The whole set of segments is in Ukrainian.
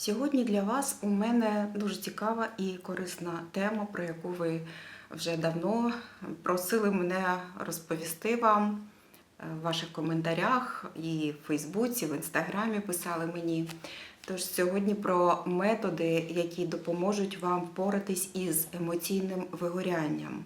Сьогодні для вас у мене дуже цікава і корисна тема, про яку ви вже давно просили мене розповісти вам е, в ваших коментарях і в Фейсбуці, в Інстаграмі писали мені. Тож сьогодні про методи, які допоможуть вам впоратись із емоційним вигорянням.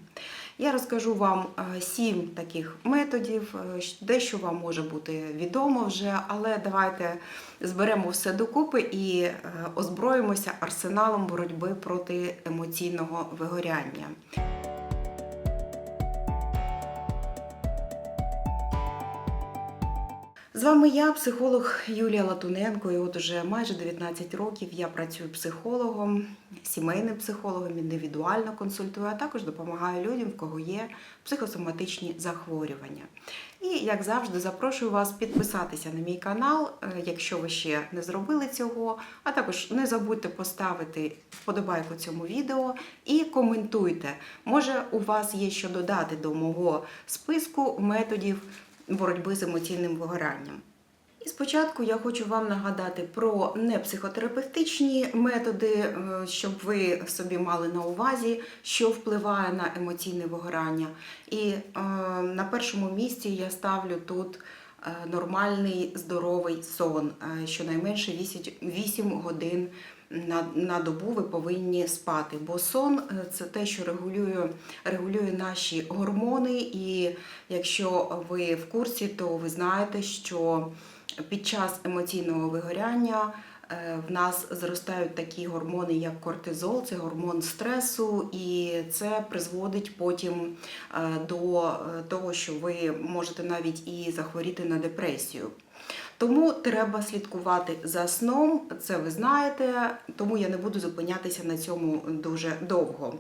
Я розкажу вам е, сім таких методів, е, дещо вам може бути відомо вже, але давайте зберемо все докупи і е, озброїмося арсеналом боротьби проти емоційного вигоряння. З вами я, психолог Юлія Латуненко, і от уже майже 19 років я працюю психологом, сімейним психологом, індивідуально консультую, а також допомагаю людям, в кого є психосоматичні захворювання. І як завжди, запрошую вас підписатися на мій канал, е, якщо ви ще не зробили цього. А також не забудьте поставити вподобайку цьому відео і коментуйте. Може, у вас є що додати до мого списку методів боротьби з емоційним вигоранням. І спочатку я хочу вам нагадати про непсихотерапевтичні методи, е, щоб ви собі мали на увазі, що впливає на емоційне вигорання. І е, на першому місці я ставлю тут е, нормальний здоровий сон, е, щонайменше 8, 8 годин на, на добу ви повинні спати. Бо сон е, це те, що регулює, регулює наші гормони. І якщо ви в курсі, то ви знаєте, що під час емоційного вигоряння е, в нас зростають такі гормони, як кортизол, це гормон стресу, і це призводить потім е, до того, що ви можете навіть і захворіти на депресію. Тому треба слідкувати за сном, це ви знаєте, тому я не буду зупинятися на цьому дуже довго.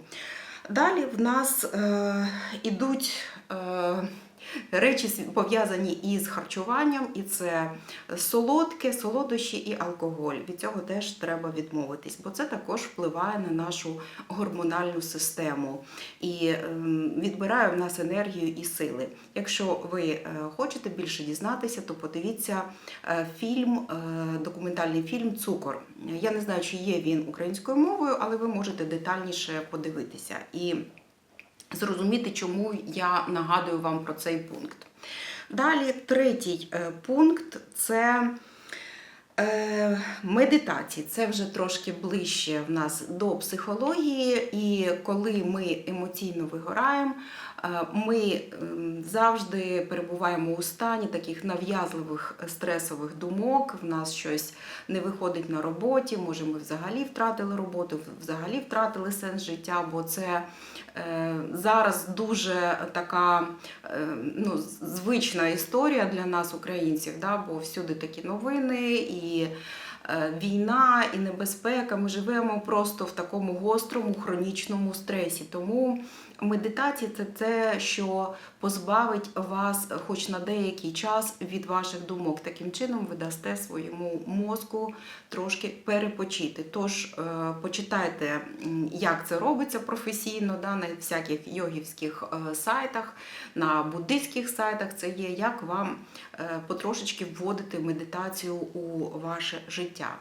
Далі в нас е, ідуть е, речі пов'язані із харчуванням, і це солодке, солодощі і алкоголь. Від цього теж треба відмовитись, бо це також впливає на нашу гормональну систему і ем, відбирає в нас енергію і сили. Якщо ви е, хочете більше дізнатися, то подивіться е, фільм, е, документальний фільм Цукор. Я не знаю, чи є він українською мовою, але ви можете детальніше подивитися і зрозуміти, чому я нагадую вам про цей пункт. Далі, третій е, пункт це е, медитації. Це вже трошки ближче в нас до психології, і коли ми емоційно вигораємо, е, ми ем, завжди перебуваємо у стані таких нав'язливих стресових думок. В нас щось не виходить на роботі, може, ми взагалі втратили роботу, взагалі втратили сенс життя, бо це зараз дуже така е, ну, звична історія для нас, українців, да, бо всюди такі новини і е, війна, і небезпека. Ми живемо просто в такому гострому хронічному стресі. Тому медитація це те, що позбавить вас, хоч на деякий час, від ваших думок. Таким чином ви дасте своєму мозку трошки перепочити. Тож е, почитайте, як це робиться професійно, да, на всяких йогівських е, сайтах, на буддийських сайтах це є, як вам е, потрошечки вводити медитацію у ваше життя.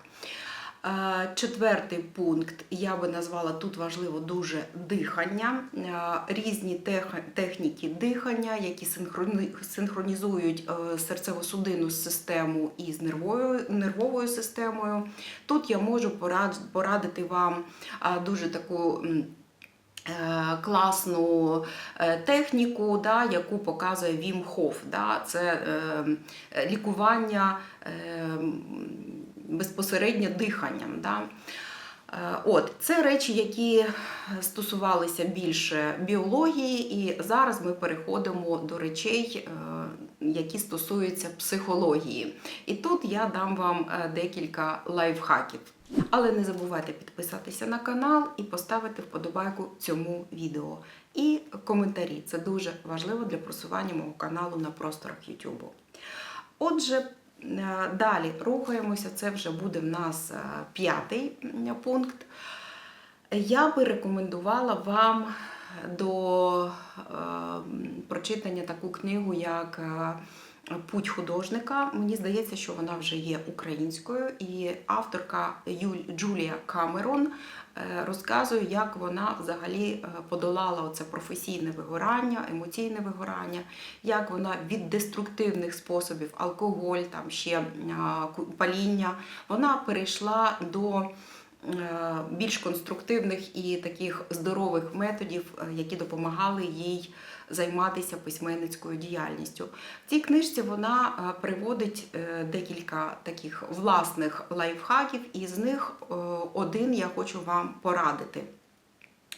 Е, Четвертий пункт я би назвала тут важливо дуже дихання, Е, різні техніки дихання, які синхронізують е, серцево-судинну систему із нервовою, нервовою системою. Тут я можу порадити вам дуже таку. Е, Класну е, техніку, да, яку показує Вім Хоф. Да, це е, лікування е, безпосередньо диханням. Да. Е, От, це речі, які стосувалися більше біології, і зараз ми переходимо до речей, які стосуються психології. І тут я дам вам декілька лайфхаків. Але не забувайте підписатися на канал і поставити вподобайку цьому відео. І коментарі. Це дуже важливо для просування мого каналу на просторах YouTube. Отже, е, далі рухаємося. Це вже буде в нас е, п'ятий пункт. Я би рекомендувала вам до е, прочитання таку книгу, як Путь художника. Мені здається, що вона вже є українською, і авторка Юль- Джулія Камерон е, розказує, як вона взагалі е, подолала оце професійне вигорання, емоційне вигорання, як вона від деструктивних способів, алкоголь, там ще паління, вона перейшла до е, більш конструктивних і таких здорових методів, які допомагали їй займатися письменницькою діяльністю. В цій книжці вона е, приводить е, декілька таких власних лайфхаків, і з них е, один я хочу вам порадити.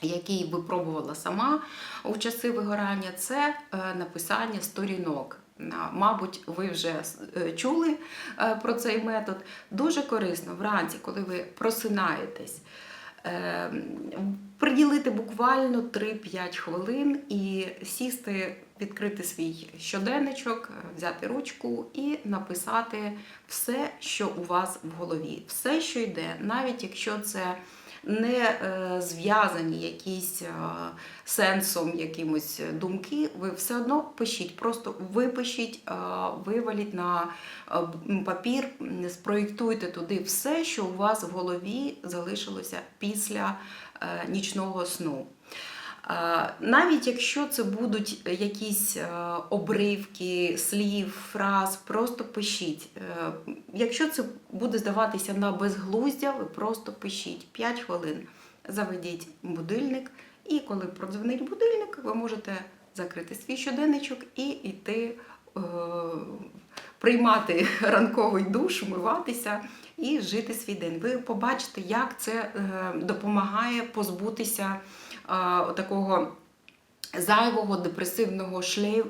Який випробувала сама у часи вигорання, це написання сторінок. Мабуть, ви вже чули про цей метод. Дуже корисно вранці, коли ви просинаєтесь, приділити буквально 3-5 хвилин і сісти, відкрити свій щоденничок, взяти ручку і написати все, що у вас в голові, все, що йде, навіть якщо це не е, зв'язані якісь е, сенсом якимось думки, ви все одно пишіть, просто випишіть, е, виваліть на папір, спроєктуйте туди все, що у вас в голові залишилося після нічного сну. Навіть якщо це будуть якісь е, обривки слів, фраз, просто пишіть. Е, Якщо це буде здаватися на безглуздя, ви просто пишіть 5 хвилин. Заведіть будильник, і коли продзвонить будильник, ви можете закрити свій щоденничок і йти е, приймати ранковий душ, миватися і жити свій день. Ви побачите, як це допомагає позбутися такого зайвого депресивного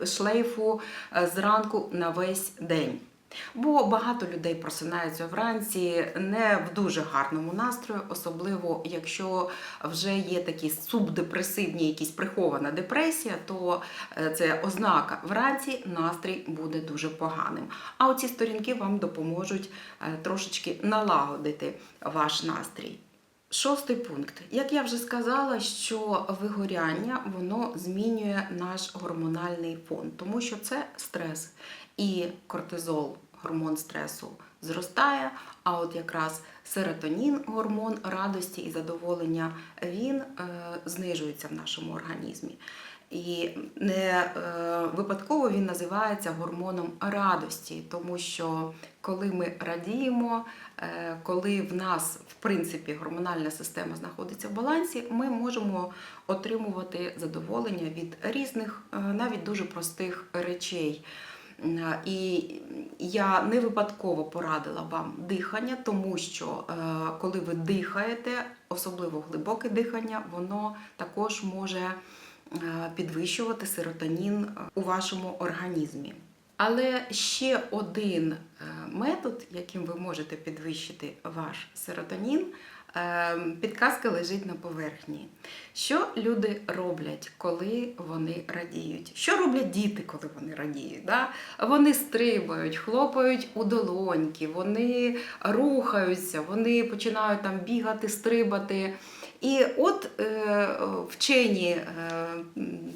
шлейфу е, зранку на весь день. Бо багато людей просинаються вранці не в дуже гарному настрої, особливо якщо вже є такі субдепресивні, якісь прихована депресія, то е, це ознака вранці настрій буде дуже поганим. А оці сторінки вам допоможуть е, трошечки налагодити ваш настрій. Шостий пункт. Як я вже сказала, що вигоряння воно змінює наш гормональний фон, тому що це стрес. І кортизол, гормон стресу, зростає. А от якраз серотонін, гормон радості і задоволення, він е, знижується в нашому організмі. І не е, випадково він називається гормоном радості, тому що коли ми радіємо, е, коли в нас в принципі гормональна система знаходиться в балансі, ми можемо отримувати задоволення від різних, е, навіть дуже простих речей. І я не випадково порадила вам дихання, тому що коли ви дихаєте, особливо глибоке дихання, воно також може підвищувати серотонін е, у вашому організмі. Але ще один е, метод, яким ви можете підвищити ваш серотонін, е, підказка лежить на поверхні. Що люди роблять, коли вони радіють? Що роблять діти, коли вони радіють? Да? Вони стрибають, хлопають у долоньки, вони рухаються, вони починають там бігати, стрибати. І от е, вчені е,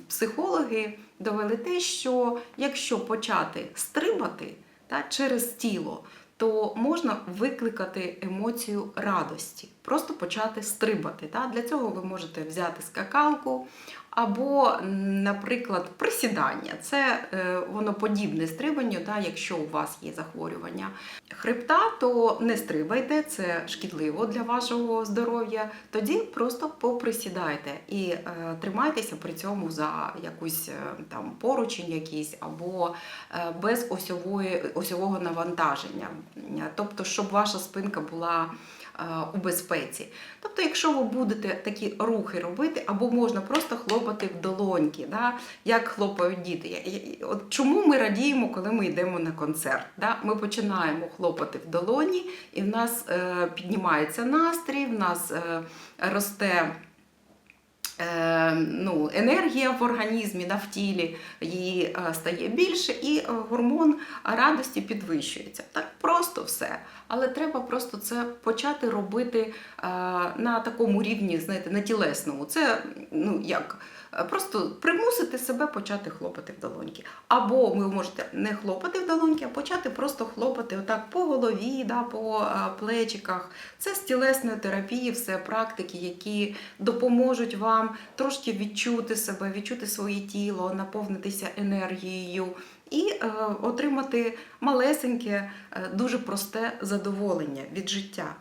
психологи довели те, що якщо почати стрибати та, через тіло, то можна викликати емоцію радості, просто почати стрибати. Та? Для цього ви можете взяти скакалку або, наприклад, присідання. Це е, воно подібне стрибанню, та, якщо у вас є захворювання хребта, то не стрибайте, це шкідливо для вашого здоров'я. Тоді просто поприсідайте і е, тримайтеся при цьому за якусь е, там поручень якийсь або е, без осьової, осьового навантаження. Тобто, щоб ваша спинка була у безпеці. Тобто, якщо ви будете такі рухи робити, або можна просто хлопати в долоньки, да? як хлопають діти. От чому ми радіємо, коли ми йдемо на концерт? Да? Ми починаємо хлопати в долоні, і в нас е, піднімається настрій, в нас е, росте. Е, Ну, енергія в організмі, да, в тілі її е, стає більше, і е, гормон радості підвищується. Так? просто все. Але треба просто це почати робити на такому рівні, знаєте, на тілесному. Це ну як. Е, Просто примусити себе почати хлопати в долоньки. Або ви можете не хлопати в долоньки, а почати просто хлопати отак по голові, да, по е, плечиках. Це з тілесної терапії, все практики, які допоможуть вам трошки відчути себе, відчути своє тіло, наповнитися енергією і е, отримати малесеньке, е, дуже просте задоволення від життя.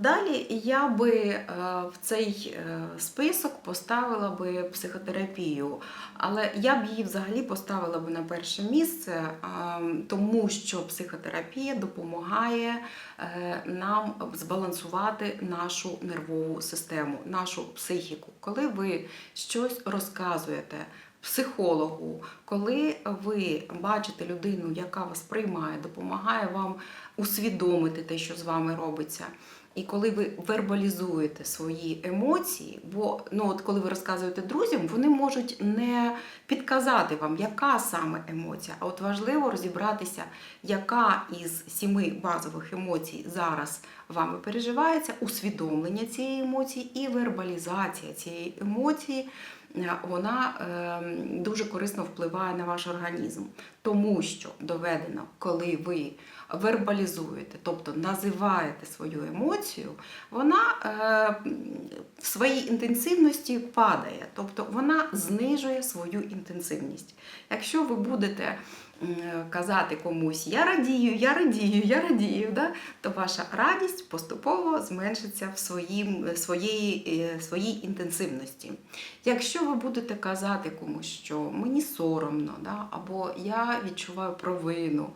Далі я би е, в цей е, список поставила би психотерапію, але я б її взагалі поставила би на перше місце, тому що психотерапія допомагає е, нам збалансувати нашу нервову систему, нашу психіку. Коли ви щось розказуєте психологу, коли ви бачите людину, яка вас приймає, допомагає вам усвідомити те, що з вами робиться. І коли ви вербалізуєте свої емоції, бо ну от коли ви розказуєте друзям, вони можуть не підказати вам, яка саме емоція, а от важливо розібратися, яка із сіми базових емоцій зараз вами переживається, усвідомлення цієї емоції і вербалізація цієї емоції. е, Вона е, дуже корисно впливає на ваш організм, тому що доведено, коли ви вербалізуєте, тобто називаєте свою емоцію, вона е, в своїй інтенсивності падає, тобто вона знижує свою інтенсивність. Якщо ви будете казати комусь я радію, я радію, я радію, да, то ваша радість поступово зменшиться в своїм, своєї, е, своїй інтенсивності. Якщо ви будете казати комусь, що мені соромно, да, або я відчуваю провину,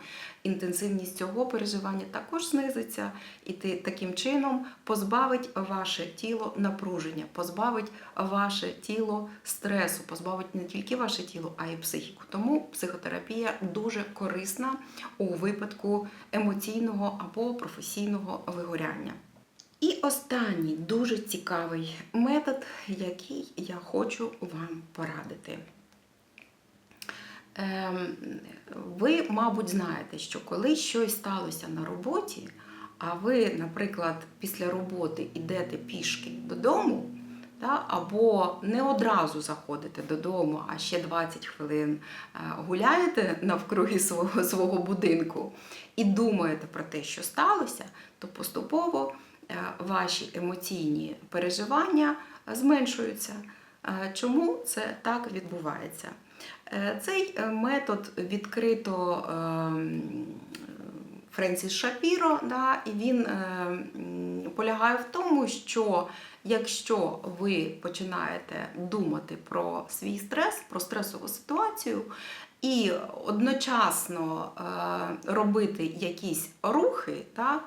інтенсивність цього переживання також знизиться, і ти таким чином позбавить ваше тіло напруження, позбавить ваше тіло стресу, позбавить не тільки ваше тіло, а й психіку. Тому психотерапія дуже корисна у випадку емоційного або професійного вигоряння. І останній дуже цікавий метод, який я хочу вам порадити. Ем, Ви, мабуть, знаєте, що коли щось сталося на роботі, а ви, наприклад, після роботи йдете пішки додому, та, або не одразу заходите додому, а ще 20 хвилин е, гуляєте навкруги свого, свого будинку і думаєте про те, що сталося, то поступово е, ваші емоційні переживання зменшуються. Е, Чому це так відбувається? Е, Цей е, метод відкрито ем, Френсіс Шапіро, да, і він е, полягає в тому, що якщо ви починаєте думати про свій стрес, про стресову ситуацію, і одночасно робити якісь рухи, та,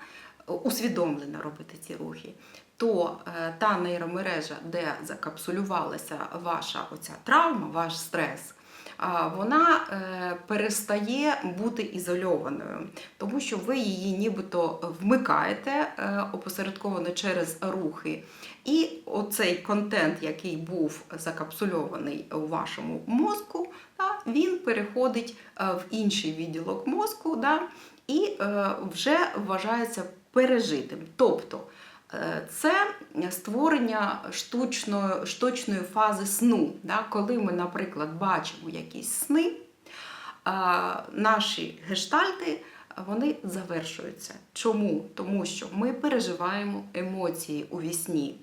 усвідомлено робити ці рухи, то та нейромережа, де закапсулювалася ваша оця травма, ваш стрес, вона е, перестає бути ізольованою, тому що ви її нібито вмикаєте е, опосередковано через рухи. І оцей контент, який був закапсульований у вашому мозку, він переходить е, в інший відділок мозку і вже вважається пережитим. Тобто Це створення штучної, штучної фази сну. Да? Коли ми, наприклад, бачимо якісь сни, наші гештальти вони завершуються. Чому? Тому що ми переживаємо емоції у вісні.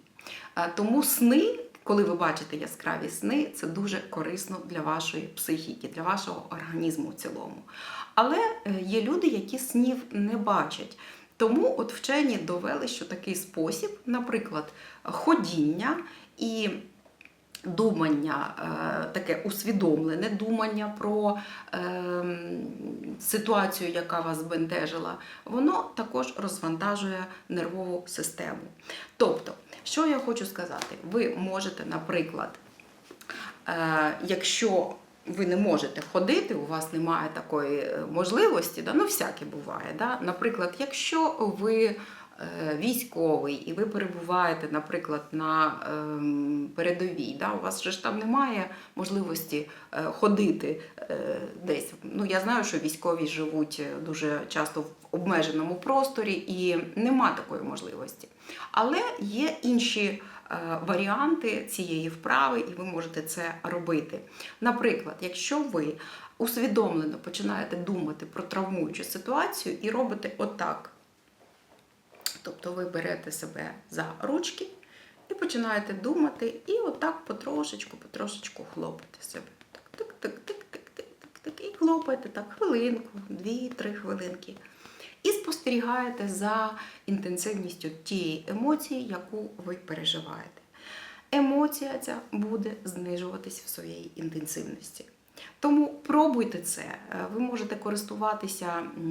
Тому сни, коли ви бачите яскраві сни, це дуже корисно для вашої психіки, для вашого організму в цілому. Але е, є люди, які снів не бачать. Тому от вчені довели, що такий спосіб, наприклад, ходіння і думання, е, таке усвідомлене думання про е, ситуацію, яка вас збентежила, воно також розвантажує нервову систему. Тобто, що я хочу сказати, ви можете, наприклад, е, якщо ви не можете ходити, у вас немає такої е, можливості, да, ну всяке буває. Да? Наприклад, якщо ви е, військовий, і ви перебуваєте, наприклад, на ем, передовій, да, у вас же ж там немає можливості е, ходити десь. Ну, я знаю, що військові живуть дуже часто в обмеженому просторі і нема такої можливості. Але є інші варіанти цієї вправи, і ви можете це робити. Наприклад, якщо ви усвідомлено починаєте думати про травмуючу ситуацію і робите отак. Тобто ви берете себе за ручки і починаєте думати, і отак потрошечку, потрошечку хлопати себе. Так, так, і хлопаєте так хвилинку, дві-три хвилинки. І спостерігаєте за інтенсивністю тієї емоції, яку ви переживаєте. Емоція ця буде знижуватись в своїй інтенсивності. Тому пробуйте це. Е, Ви можете користуватися,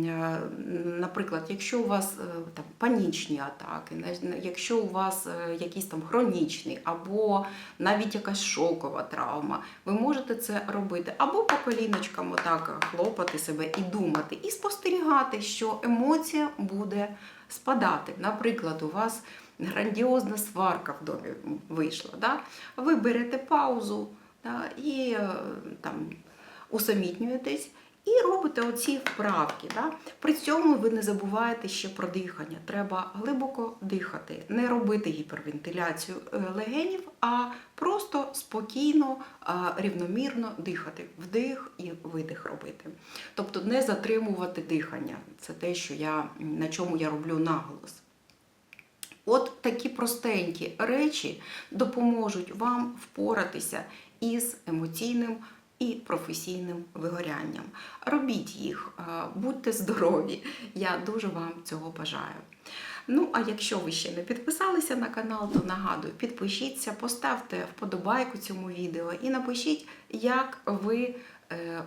е, наприклад, якщо у вас е, там панічні атаки, якщо у вас якийсь там хронічний або навіть якась шокова травма, ви можете це робити або по коліночкам отак хлопати себе і думати, і спостерігати, що емоція буде спадати. Наприклад, у вас грандіозна сварка в домі вийшла. Да? Ви берете паузу да, і е, там усамітнюєтесь. І робите оці вправки. Да? При цьому ви не забуваєте ще про дихання. Треба глибоко дихати, не робити гіпервентиляцію е, легенів, а просто спокійно, е, рівномірно дихати. Вдих і видих робити. Тобто не затримувати дихання. Це те, що я, на чому я роблю наголос. От такі простенькі речі допоможуть вам впоратися із емоційним і професійним вигорянням. Робіть їх, е, будьте здорові. Я дуже вам цього бажаю. Ну, а якщо ви ще не підписалися на канал, то нагадую, підпишіться, поставте вподобайку цьому відео і напишіть, як ви е,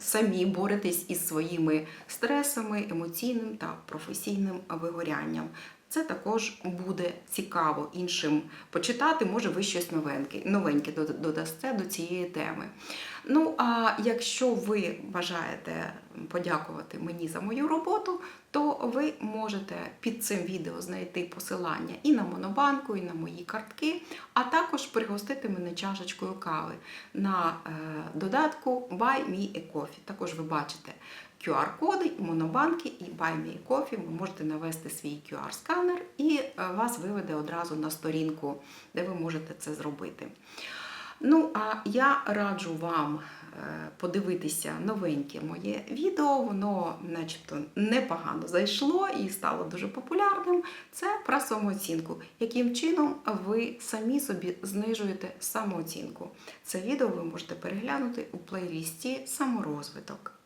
самі боретесь із своїми стресами, емоційним та професійним вигорянням. Це також буде цікаво іншим почитати. Може, ви щось новеньке, новеньке додасте до цієї теми. Ну, а якщо ви бажаєте подякувати мені за мою роботу, то ви можете під цим відео знайти посилання і на монобанку, і на мої картки, а також пригостити мене чашечкою кави на е, додатку Buy Me a Coffee. Також ви бачите QR-коди, і монобанки, і Buy Me. Ви можете навести свій QR-сканер і е, вас виведе одразу на сторінку, де ви можете це зробити. Ну, а я раджу вам е, подивитися новеньке моє відео. Воно, начебто, непогано зайшло і стало дуже популярним. Це про самооцінку. Яким чином ви самі собі знижуєте самооцінку? Це відео ви можете переглянути у плейлісті Саморозвиток.